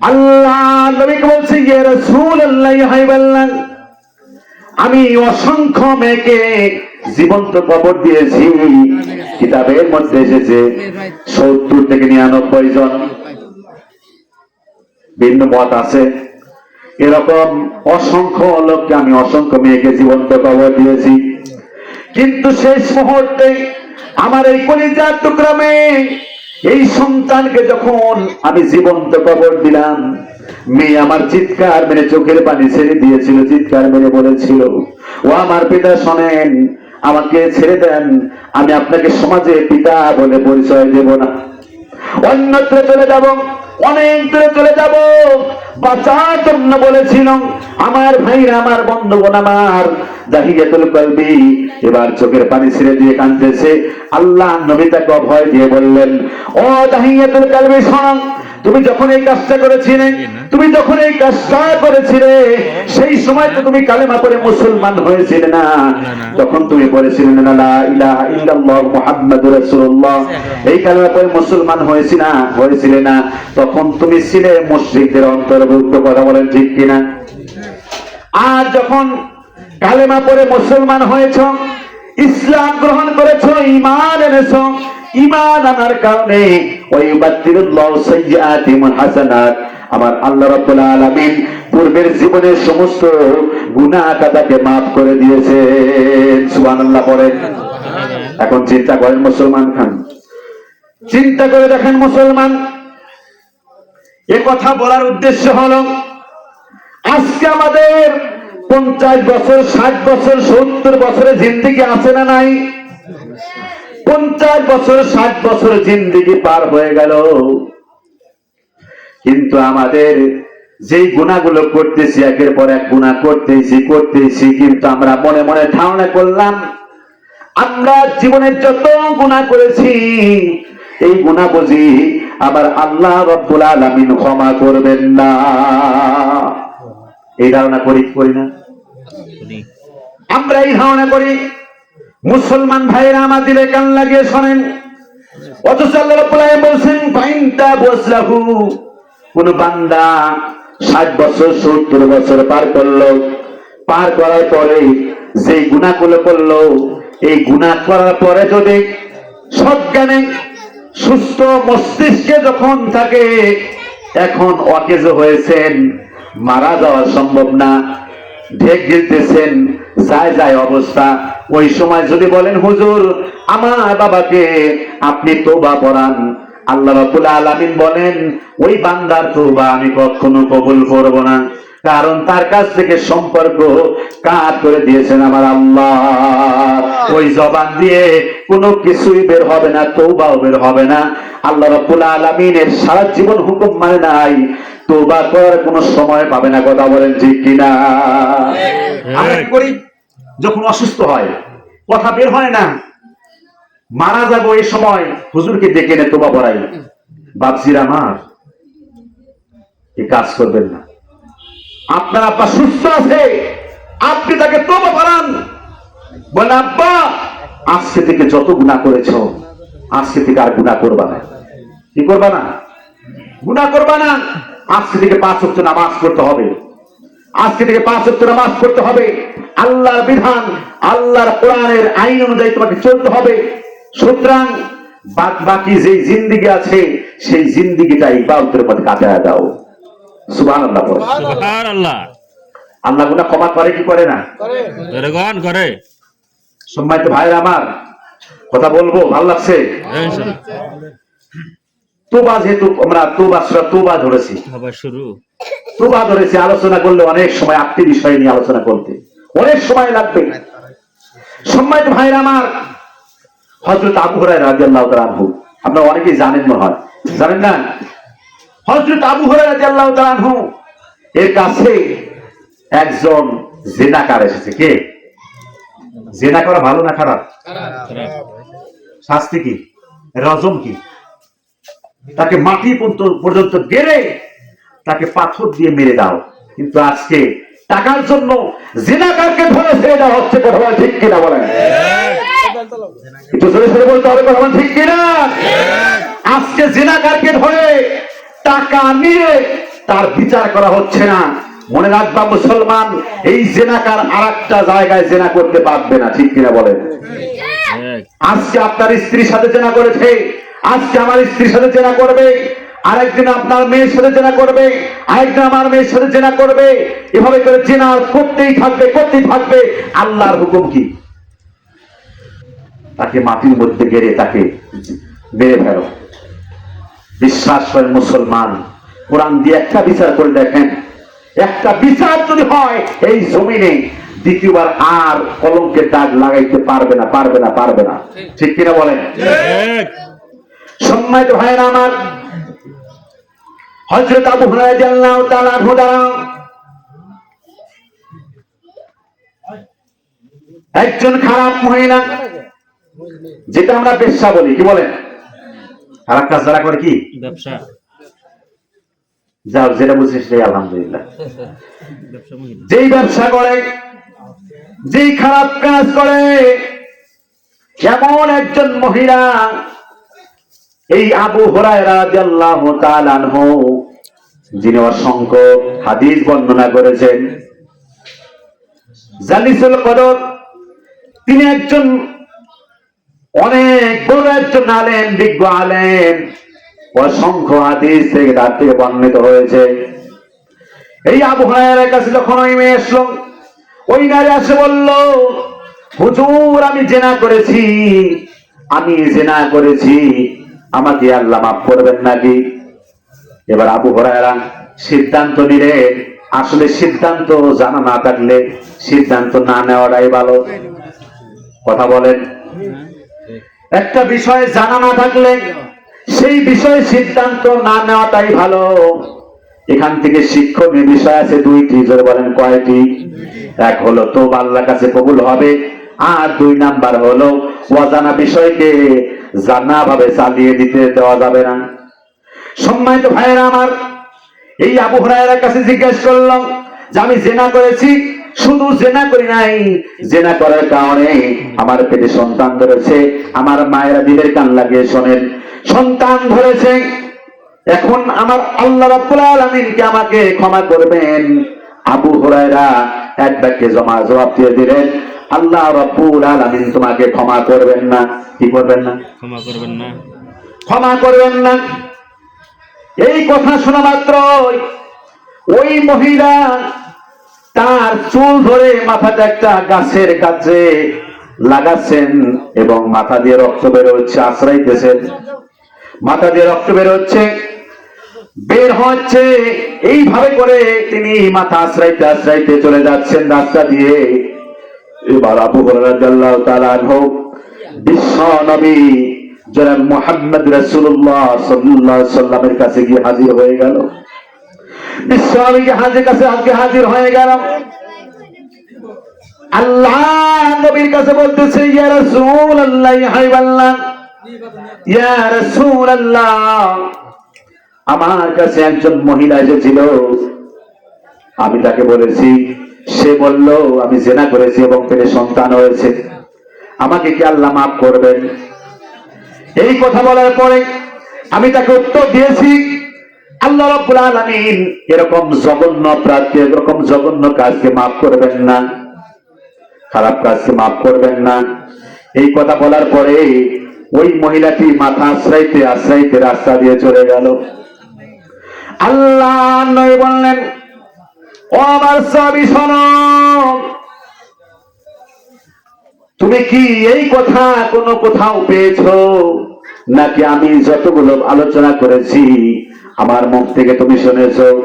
আল্লাহ ইয়ে হাইবাল্লাহ আমি অসংখ্য মেয়েকে জীবন্ত কবর দিয়েছি। কিতাবের মধ্যে এসেছে সত্তর থেকে নিরানব্বই জন। ভিন্ন মত আছে। এরকম অসংখ্য লোককে আমি অসংখ্য মেয়েকে জীবন্ত কবর দিয়েছি। কিন্তু শেষ মুহূর্তে আমার এই কলিজার টুকরা মেয়ে এই সন্তানকে যখন আমি জীবন্ত কবর দিলাম, মেয়ে আমার চিৎকার মেরে চোখের পানি ছেড়ে দিয়েছিল, চিৎকার মেরে বলেছিল, ও আমার পিতা শোনেন, আমাকে ছেড়ে দেন, আমি আপনাকে সমাজে পিতা বলে পরিচয় দেব না। অন্যত্র চলে যাব অনেক দূরে চলে যাব, বাঁচার জন্য বলেছিল, আমার ভাইরা, আমার বন্ধুগণ আমার এবার চোখের পানি ছেড়ে দিয়ে কাঁদতেছে। আল্লাহ নবী তাকে অভয় দিয়ে বললেন, ও জাহিয়াতুল কলবি, শোন, তুমি যখন এই কাজটা করেছিলে, তুমি যখন এই কাজটা করেছিলে, সেই সময় তো তুমি কালেমা পড়ে মুসলমান হয়েছিলে না। তখন তুমি বলেছিলে না এই কালেমা পড়ে মুসলমান হয়েছি না, হয়েছিলে না। তখন তুমি ছিলে মুশরিকদের অন্তর্ভুক্ত, কথা বলেন ঠিক কিনা? আর যখন কালেমা পরে মুসলমান হয়েছ, ইসলাম গ্রহণ করেছ ইমান এনেছ ইমান আনার কারণে ওই বাতিরুল্লাহ সাইয়্যাতি হাসানাত। আমার আল্লাহ রাব্বুল আলামিন পূর্বের জীবনের সমস্ত গুনাহ কাদাকে maaf করে দিয়েছেন। সুবহানাল্লাহ পড়েন। এখন চিন্তা করেন মুসলমান খান। চিন্তা করে দেখেন মুসলমান, এ কথা বলার উদ্দেশ্য হলো, আজকে আমাদের পঞ্চাশ বছর, ষাট বছর, সত্তর বছরের জিন্দিগি আছে না নাই? পঞ্চাশ বছর, ষাট বছর জিন্দিগি পার হয়ে গেল। কিন্তু আমাদের যেই গুণাগুলো করতেছি, একের পর এক গুণা করতেছি করতেছি, কিন্তু আমরা মনে মনে ধারণা করলাম, আমরা জীবনের যত গুণা করেছি, এই গুণা বুঝি আবার আল্লাহ রব্বুল আলামিন ক্ষমা করবেন না। এই ধারণা করি করি না। আমরা এই ধারণা করি মুসলমান ভাইরা আমাদের কান লাগিয়ে শোনেন। অথচ আল্লাহ রাব্বুল আলামিন বলছেন ফাইনটা বসলাহু। কোন বান্দা ষাট বছর সত্তর বছর পার করল। পার করার পরে যেই গুণাগুলো করল এই গুণা করার পরে যদি সজ্ঞানে সুস্থ মস্তিষ্কে যখন থাকে এখন অকেজ হয়েছেন। মারা যাওয়া সম্ভব না। ঢেক গিলতেছেন, যায় যায় অবস্থা। ওই সময় যদি বলেন, হুজুর, আমার বাবাকে আপনি তোবা পড়ান আল্লাহ রাব্বুল আলামিন বলেন, ওই বান্দার তোবা আমি কখনো কবুল করব না। কারণ তার কাছ থেকে সম্পর্ক কাট করে দিয়েছেন আমার আল্লাহ? ওই জবান দিয়ে কোনো কিছুই বের হবে না তৌবাও বের হবে না। আল্লাহ রাব্বুল আলামিনের সারা জীবন হুকুম মানে নাই। তোবা করার কোনো সময় পাবে না কথা বলেন ঠিক কিনা? আমরা কি করি যখন অসুস্থ হয় কথা বের হয় না। মারা যাব এই সময় হুজুরকে ডেকে এনে তোবা পড়াই। বাপজির আমার এই কাজ করবেন না। আপনার আব্বা সুস্থ আছে আপনি তাকে তোবা পড়ান। বলে আব্বা আজকে থেকে যত গুণা করেছ আজকে থেকে আর গুণা করবা না। কি করবা না? গুণা করবা না? আজকে থেকে পাঁচ হচ্ছে নামাজ পড়তে হবে। আজকে থেকে পাঁচ হচ্ছে নামাজ পড়তে হবে। আল্লাহর বিধান আল্লাহর কোরআনের আইন অনুযায়ী তোমাকে চলতে হবে। সুতরাং বাদ বাকি যে জিন্দিগি আছে সেই জিন্দিগিটা ইবাদতের মধ্যে কাটায় দাও। সুবাহ আল্লাহ সুবহানাল্লাহ। আল্লাহ গুনা ক্ষমা করে কি করে না? করে। সম্মানিত ভাইরা আমার কথা বলব ভালো লাগছে? ইনশাআল্লাহ। তোবা যেহেতু আমরা তোবা সুরা তোবা ধরেছি। আবার শুরু। তোবা ধরেছি আলোচনা করলে অনেক সময় আটটি বিষয় নিয়ে আলোচনা করতে। অনেক সময় লাগবে। সম্মানিত ভাইরা আমার হজরত আবু হরাই রাজি আল্লাহ আনহু আপনারা অনেকেই জানেন মনে হয়। জানেন না? হজরত আবু হরাই রাজি আল্লাহ আনহু এর কাছে একজন জেনাকার এসেছে। কে? জেনা করা ভালো না খারাপ। শাস্তি কি? রজম কি? তাকে মাটি পর্যন্ত- গেড়ে তাকে পাথর দিয়ে মেরে দাও। কিন্তু আজকে টাকার জন্য জিনাকারকে ধরে ছেড়ে দেওয়া হচ্ছে কথা ঠিক কিনা বলেন? একটু জোরে জোরে বলতে হবে কথা ঠিক কিনা? আজকে জিনাকারকে ধরে টাকা নিয়ে তার বিচার করা হচ্ছে না। মনে রাখবা মুসলমান এই জেনাকার আর একটা জায়গায় জেনা করতে পারবে না ঠিক কিনা বলেন? আজকে আপনার স্ত্রীর সাথে জেনা করেছে আজকে আমার স্ত্রীর সাথে জেনা করবে আরেকদিন আপনার মেয়ের সাথে জেনা করবে আরেকদিন আমার মেয়ের সাথে জেনা করবে। এভাবে করে জেনা করতেই থাকবে করতেই থাকবে। আল্লাহর হুকুম কি? তাকে মাটির মধ্যে গেড়ে তাকে মেরে ফেলো। বিশ্বাস করেন মুসলমান, কোরআন দিয়ে একটা বিচার করে দেখেন। একটা বিচার যদি হয়, এই জমিনে দ্বিতীয়বার আর কলঙ্কের দাগ লাগাইতে পারবে না পারবে না পারবে না। ঠিক কিনা বলেন? সম্মানিত ভাইয়েরা আমার হজরত আবু হুরায়রা তাআলা দ্বারা একজন খারাপ মহিলা যেটা আমরা বেশ্যা বলি কি বলেন? খারাপ কাজ যারা করে কি? ব্যবসা। যাও যেটা বুঝছিস সেই আলহামদুলিল্লাহ। যেই ব্যবসা করে যেই খারাপ কাজ করে এমন একজন মহিলা এই আবু হরায়রা রাদিয়াল্লাহু তাআলা আনহু, যিনি অসংখ্য হাদিস বর্ণনা করেছেন। জালিসুল কদর, তিনি একজন অনেক বড় একজন আলেম, বিজ্ঞ আলেম। অসংখ্য হাদিস থেকে তার থেকে বর্ণিত হয়েছে। এই আবু হুরায়রার কাছে যখন ওই মেয়ে আসলো, ওই নারী আসে বলল, হুজুর, আমি জেনা করেছি, আমি জেনা করেছি। আমাকে আল্লাহ মাফ করবেন নাকি? এবার আবু হরায়রা সিদ্ধান্ত নিলে, আসলে সিদ্ধান্ত জানা না থাকলে সিদ্ধান্ত না নেওয়াটাই ভালো। কথা বলেন। একটা বিষয় জানা না থাকলে সেই বিষয়ে সিদ্ধান্ত না নেওয়াটাই ভালো। এখান থেকে শিক্ষণীয় বিষয় আছে দুইটি, জোরে বলেন কয়টি? এক হলো তো আল্লাহর কাছে কবুল হবে। আর দুই নাম্বার হলো, অজানা বিষয়কে জানা ভাবে চালিয়ে দিতে দেওয়া যাবে না। সম্মানিত ভাইয়েরা আমার, এই আবু হুরায়রার কাছে জিজ্ঞেস করলাম যে আমি জেনা করেছি, শুধু জেনা করি নাই, জেনা করার কারণে আমার পেটে সন্তান ধরেছে, আমার মায়েরা দিলের কান লাগিয়ে শোনেন, সন্তান ধরেছে। এখন আমার আল্লাহ রাব্বুল আলামিনকে আমাকে ক্ষমা করবেন? আবু হুরায়রা এক বাক্যে জমা জবাব দিয়ে দিলেন আল্লাহ রাব্বুল আলামিন তোমাকে ক্ষমা করবেন না। কি করবেন না? ক্ষমা করবেন না। ক্ষমা করবেন না। এই কথা শোনা মাত্র ওই মহিলা তার চুল ধরে মাথাটা একটা গাছের কাছে লাগাচ্ছেন এবং মাথা দিয়ে রক্ত বেরোচ্ছে আশ্রাইতেছেন মাথা দিয়ে রক্ত বেরোচ্ছে বের হচ্ছে। এইভাবে করে তিনি মাথা আশ্রাইতে আশ্রাইতে চলে যাচ্ছেন রাস্তা দিয়ে। এবার আবু বিশ্ব নবী জনাব মোহাম্মদ সাল্লাল্লাহু সাল্লামের কাছে গিয়ে হাজির হয়ে গেল। আমার কাছে একজন মহিলা এসেছিল। আমি তাকে বলেছি সে বলল, আমি জেনা করেছি এবং পেটে সন্তান হয়েছে। আমাকে কি আল্লাহ মাফ করবেন? এই কথা বলার পরে আমি তাকে উত্তর দিয়েছি, আল্লাহ আলামিন এরকম জঘন্য অপরাধকে, এরকম জঘন্য কাজকে মাফ করবেন না। খারাপ কাজকে মাফ করবেন না। এই কথা বলার পরে ওই মহিলাটি মাথা আশ্রাইতে আশ্রাইতে রাস্তা দিয়ে চলে গেল। আল্লাহ নয় বললেন ও আমার শোনো। তুমি কি এই কথা কোনো কোথাও পেয়েছ? নাকি আমি যতগুলো আলোচনা করেছি, আমার মুখ থেকে তুমি শুনেছো?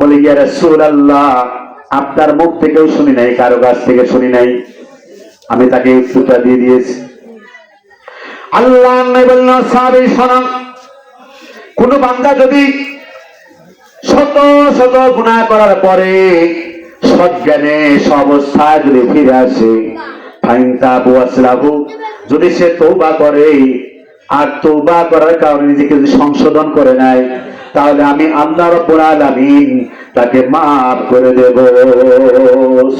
বলে, ইয়া রাসূলুল্লাহ, আপনার মুখ থেকেও শুনি নাই, কারও কাছ থেকে শুনি নাই। আমি তাকে উত্তরটা দিয়ে দিয়েছি। আল্লাহ নবী বললেন সাহাবী শোনো। কোন বান্দা যদি শত শত গুনাহ করার পরে সজ্ঞানে অবস্থায় যদি ফিরে আসে ফাইনতা বুয়াসলাহু যদি সে তৌবা করে আর তৌবা করার কারণে নিজেকে যদি সংশোধন করে নেয় তাহলে আমি আল্লাহ রাব্বুল আলামিন তাকে মাফ করে দেব।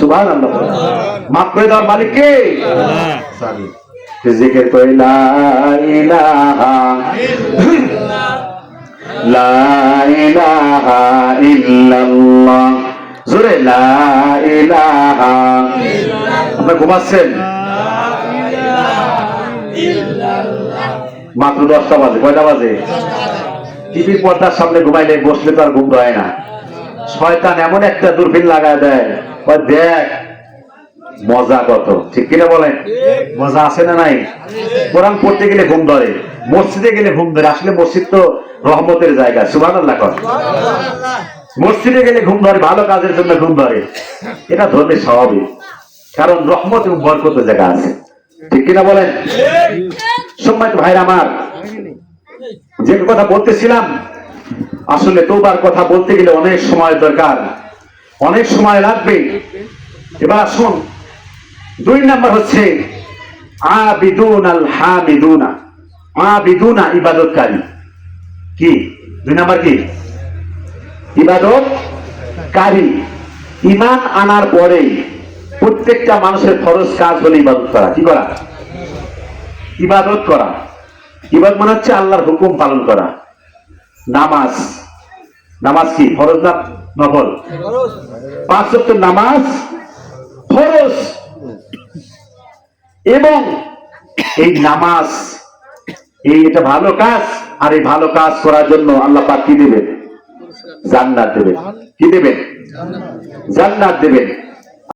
সুবহানাল্লাহ। মাফ করে দেওয়ার মালিক কে? আল্লাহ। জিকির করে লা ইলাহা লা ইলাহা ইল্লাল্লাহ। লা ইলাহা আপনারা ঘুমাচ্ছেন? মাত্র দশটা বাজে, কয়টা বাজে? টিভির পর্দার সামনে ঘুমাইলে বসলে তো আর ঘুম হয় না। শয়তান এমন একটা দূরবীন লাগায় দেয় দেখ মজা কত? ঠিক কিনা বলেন? মজা আছে না নাই? কোরআন পড়তে গেলে ঘুম ধরে মসজিদে গেলে ঘুম ধরে আসলে মসজিদ তো রহমতের জায়গা সুবান আল্লাহ কর মসজিদে গেলে ঘুম ধরে ভালো কাজের জন্য ঘুম ধরে। এটা ধর্মের স্বাভাবিক কারণ রহমত এবং বরকত জায়গা আছে। ঠিক কিনা বলেন? সম্মানিত ভাইরা আমার যে কথা বলতেছিলাম আসলে তোবার কথা বলতে গেলে অনেক সময় দরকার। অনেক সময় লাগবে। এবার আসুন দুই নাম্বার হচ্ছে আবিদুন আল হামিদুনা। আবিদুনা ইবাদতকারী। কি? দুই নাম্বার কি? ইবাদত কারী ইমান আনার পরে প্রত্যেকটা মানুষের ফরজ কাজ হলো ইবাদত করা। কি করা? ইবাদত করা। ইবাদত মানে হচ্ছে আল্লাহর হুকুম পালন করা। নামাজ। নামাজ কি? ফরজ না নফল? পাঁচ নামাজ ফরজ। এবং এই নামাজ, এই এটা ভালো কাজ আর এই ভালো কাজ করার জন্য আল্লাহ পাক কি দেবেন? জান্নাত দেবেন। কি দেবেন? জান্নাত দেবেন।